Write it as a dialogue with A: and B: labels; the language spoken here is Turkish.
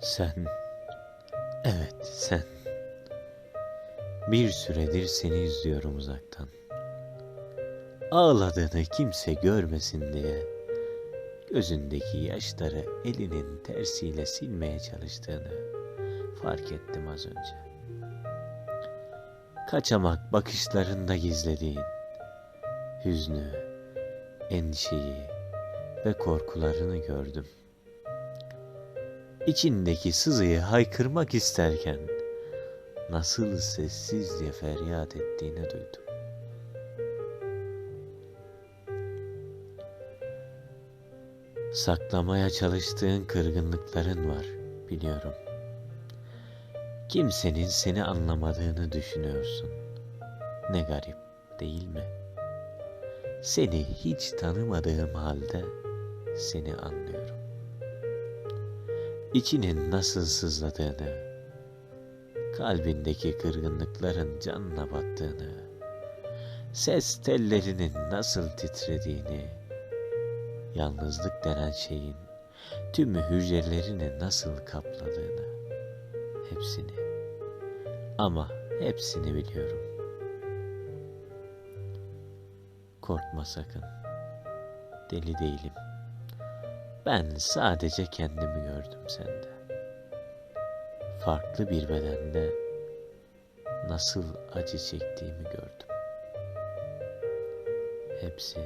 A: Sen, evet sen. Bir süredir seni izliyorum uzaktan. Ağladığını kimse görmesin diye gözündeki yaşları elinin tersiyle silmeye çalıştığını fark ettim az önce. Kaçamak bakışlarında gizlediğin hüznü, endişeyi ve korkularını gördüm. İçindeki sızıyı haykırmak isterken nasıl sessizce feryat ettiğini duydum. Saklamaya çalıştığın kırgınlıkların var, biliyorum. Kimsenin seni anlamadığını düşünüyorsun. Ne garip, değil mi? Seni hiç tanımadığım halde seni anlıyorum. İçinin nasıl sızladığını, kalbindeki kırgınlıkların canına battığını, ses tellerinin nasıl titrediğini, yalnızlık denen şeyin tüm hücrelerini nasıl kapladığını, hepsini ama hepsini biliyorum. Korkma sakın. Deli değilim. Ben sadece kendimi gördüm sende. Farklı bir bedende nasıl acı çektiğimi gördüm. Hepsi